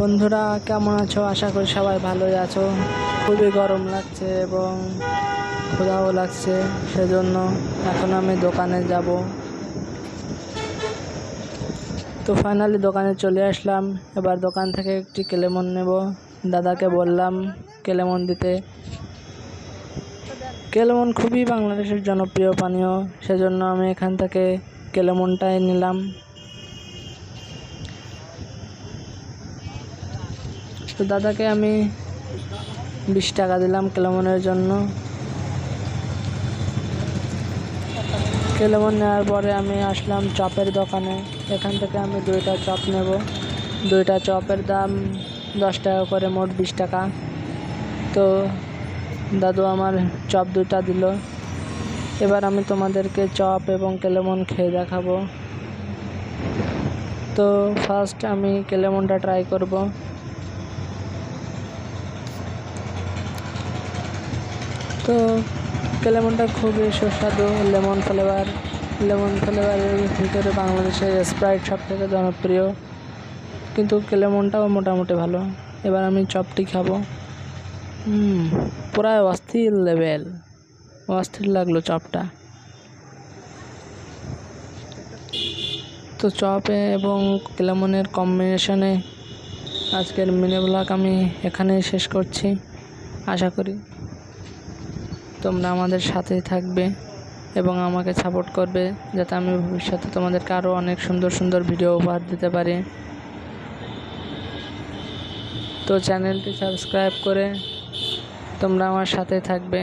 বন্ধুরা, কেমন আছো? আশা করি সবাই ভালোই আছো। খুবই গরম লাগছে এবং ক্ষুধাও লাগছে, সেজন্য এখন আমি দোকানে যাব। তো ফাইনালি দোকানে চলে আসলাম। এবার দোকান থেকে একটি কেলেমন নেব। দাদাকে বললাম কেলেমন দিতে। কেলেমন খুবই বাংলাদেশের জনপ্রিয় পানীয়, সেজন্য আমি এখান থেকে কেলেমনটাই নিলাম। তো দাদাকে আমি বিশ টাকা দিলাম কেলেমনের জন্য। কেলেমন নেওয়ার পরে আমি আসলাম চপের দোকানে। এখান থেকে আমি দুইটা চপ নেব। দুইটা চপের দাম দশ টাকা করে, মোট বিশ টাকা। তো দাদু আমার চপ দুটা দিল। এবার আমি তোমাদেরকে চপ এবং কেলেমন খেয়ে দেখাবো। তো ফার্স্ট আমি কেলেমনটা ট্রাই করব। তো কেলেমনটা খুবই সুস্বাদু, লেমন ফ্লেভার। লেমন ফ্লেভারের ভিতরে বাংলাদেশের স্প্রাইট সব থেকে জনপ্রিয়। কিন্তু কেলেমনটাও মোটামুটি ভালো। এবার আমি চপটি খাব। প্রায় অস্থির লেভেল। অস্থির লাগল চপটা। তো চপে এবং কেলেমনের কম্বিনেশনে আজকের মিনি ব্লগ আমি এখানেই শেষ করছি। আশা করি তোমরা আমাদের সাথেই থাকবে এবং আমাকে সাপোর্ট করবে, যাতে আমি ভবিষ্যতে তোমাদেরকে আরও অনেক সুন্দর সুন্দর ভিডিও উপহার দিতে পারি। তো চ্যানেলটি সাবস্ক্রাইব করে তোমরা আমার সাথে থাকবে।